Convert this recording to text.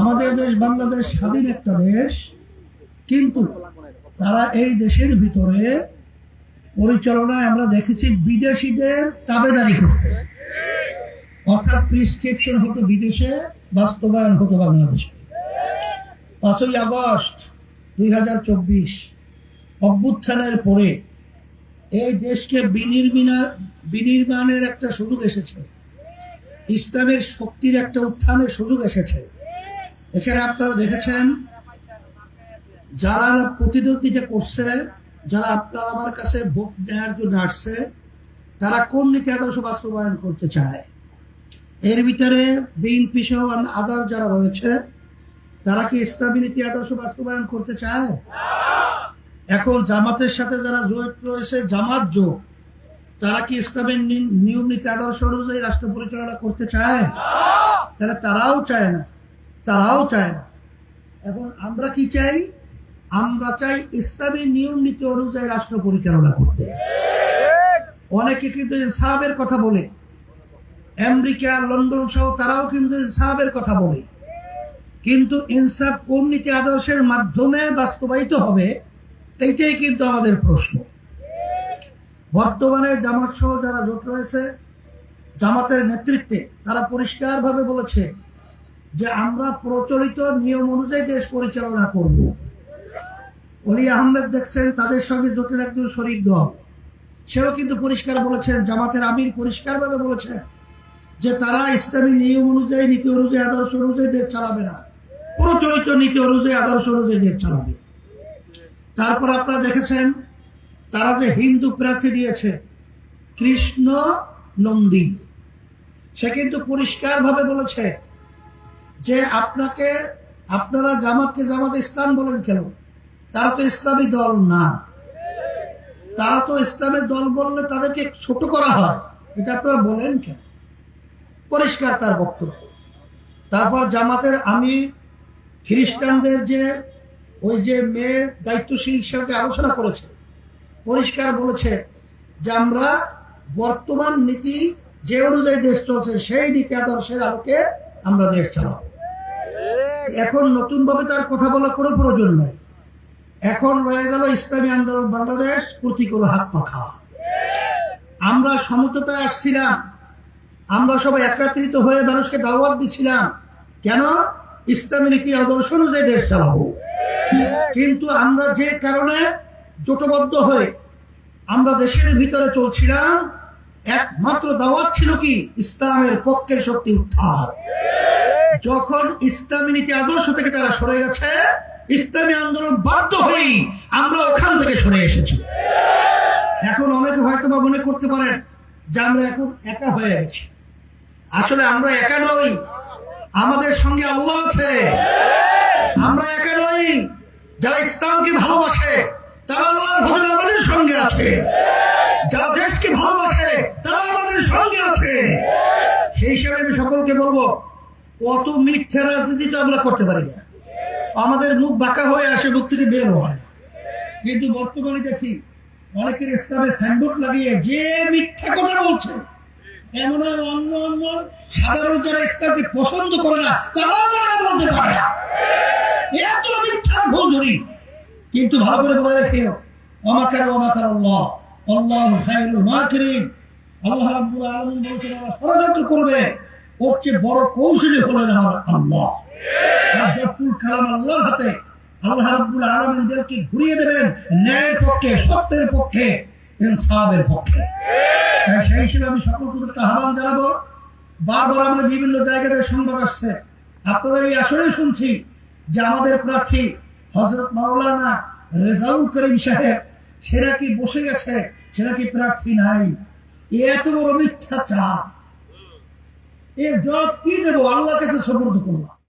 আমাদের দেশ বাংলাদেশ স্বাধীন একটা দেশ, কিন্তু তারা এই দেশের ভিতরে পরিচালনায় আমরা দেখেছি বিদেশিদের তাবেদারি করতে। অর্থাৎ প্রিসক্রিপশন হতো বিদেশে, বাস্তবায়ন হতো বাংলাদেশে। পাঁচই আগস্ট দুই হাজার চব্বিশ, অভ্যুত্থানের পরে এই দেশকে বিনির্মিনা, বিনির্মাণের একটা সুযোগ এসেছে। ইসলামের শক্তির একটা উত্থানের সুযোগ এসেছে। এখানে আপনারা দেখেছেন, যারা প্রতিদ্বন্দ্বিতা করছে, যারা আপনার আমার কাছে ভোট নেওয়ার জন্য আসছে, তারা কোন নীতি আদর্শ বাস্তবায়ন করতে চায়? এর ভিতরে বিএনপি সহ আদার যারা রয়েছে, তারা কি ইসলামী নীতি আদর্শ বাস্তবায়ন করতে চায়? এখন জামাতের সাথে যারা জড়িত রয়েছে, জামাত জোট তারা কি ইসলামের নিয়ম নীতি আদর্শ অনুযায়ী রাষ্ট্র পরিচালনা করতে চায়? তাহলে তারাও চায় না। তারাও চায় না। এখন আমরা কি চাই? আমরা চাই ইসলামী নিয়ম নীতি অনুযায়ী রাষ্ট্র পরিচালনা করতে। অনেকে কিন্তু ইনসাফের কথা বলে। আমেরিকা, লন্ডন সহ তারাও কিন্তু ইনসাফের কথা বলে। কিন্তু ইনসাফ কোন নীতি আদর্শের মাধ্যমে বাস্তবায়িত হবে, এইটাই কিন্তু আমাদের প্রশ্ন। বর্তমানে জামাত সহ যারা জোট রয়েছে, জামাতের নেতৃত্বে তারা পরিষ্কারভাবে বলেছে যে আমরা প্রচলিত নিয়ম অনুযায়ী দেশ পরিচালনা করব। অলি আহমেদ দেখছেন, তাদের সঙ্গে জোটের একজন শরিক দল। সেও কিন্তু পরিষ্কার বলেছেন, জামাতের আমির পরিষ্কারভাবে বলেছে যে তারা ইসলামী নিয়ম অনুযায়ী, নীতি অনুযায়ী, আদর্শ অনুযায়ী দেশ চালাবে না। প্রচলিত নীতি অনুযায়ী, আদর্শ অনুযায়ী দেশ চালাবে। তারপর আপনারা দেখেছেন, তারা যে হিন্দু প্রার্থী দিয়েছে, কৃষ্ণ নন্দী। সে কিন্তু পরিষ্কারভাবে বলেছে যে আপনাকে, আপনারা জামাতকে জামাত ইসলাম বলেন কেন? তারা তো ইসলামী দল না। তারা তো ইসলামের দল বললে তাদেরকে ছোট করা হয়। এটা আপনারা বলেন কেন? পরিষ্কার তার বক্তব্য। তারপর জামাতের আমি খ্রিস্টানদের যে, ওই যে মেয়ে দায়িত্বশীল সাথে আলোচনা করেছে, পরিষ্কার বলেছে যে আমরা বর্তমান নীতি যে অনুযায়ী দেশ চলছে, সেই নীতি আদর্শের আলোকে আমরা দেশ চালাবো। এখন নতুন ভাবে তার কথা বলার কোনো প্রয়োজন নাই। এখন রয়ে গেল ইসলামী আন্দোলন বাংলাদেশ, প্রতিকূল হাত পাখা। আমরা সমঝোতায় আসছিলাম। আমরা সবাই একত্রিত হয়ে মানুষকে দাওয়াত দিচ্ছিলাম কেন? ইসলামী নীতি আদর্শ অনুযায়ী দেশ চালাবো। কিন্তু আমরা যে কারণে জোটবদ্ধ হয়ে আমরা দেশের ভিতরে চলছিলাম, একমাত্র দাওয়াত ছিল কি? ইসলামের পক্ষের শক্তি উত্থান যখন ইসলামী নীতি আদর্শ থেকে তারা সরে গেছে, ইসলামী আন্দোলন বাধ্য হয়েই আমরা ওখান থেকে সরে এসেছি। এখন অনেকে হয়তো বা মনে করতে পারেন যে আমরা এখন একা হয়ে গেছি। আসলে আমরা একা নই। আমাদের সঙ্গে আল্লাহ আছে। আমরা একা নই। যারা ইসলামকে ভালোবাসে, তারা আল্লাহর আমাদের সঙ্গে আছে। যারা দেশকে ভালোবাসে, তারা আমাদের সঙ্গে আছে। সেই হিসাবে আমি সকলকে বলব কত মিথ্যা রাজনীতি তো আমরা করতে পারি না। আমাদের মুখ বাঁকা হয়ে আসে, মুখ থেকে বের হয় না। কিন্তু বর্তমানে দেখি, অনেকের ইসলামের সাইনবোর্ড লাগিয়ে যে মিথ্যা কথা বলছে, এমন অন্য অন্য সাধারণ যারা ইসলামকে পছন্দ করে না তারাও তারা বলতে পারে। এত মিথ্যা ভুল ধরি। কিন্তু ভালো করে বলে রেখে অমাকার অমাকার আল্লাহ আল্লাহ খায়রুল মাকিরিন। আল্লাহ রাব্বুল আলামিন বলেছেন ষড়যন্ত্র করবে ওর বড় কৌশলী হলেন আমার আল্লাহ। আর কালাম আল্লাহর হাতে আল্লাহ রাব্বুল আলামিন নিজেকে ঘুরিয়ে দেবেন, ন্যায়ের পক্ষে, সত্যের পক্ষে, ইনসাফের পক্ষে। তাই সেই হিসেবে আমি সকল প্রদত্ত আহ্বান জানাব। বারবার আমরা বিভিন্ন জায়গাতে সংবাদ আসছে। আপনাদের এই আসলে শুনছি যে আমাদের প্রার্থী হজরত মাওলানা রেজাউল করিম সাহেব, সে নাকি বসে গেছে, সে নাকি প্রার্থী নাই। এত বড় মিথ্যাচার। এর জবাব কি দেবো? আল্লাহ কাছে সবর্দ করলাম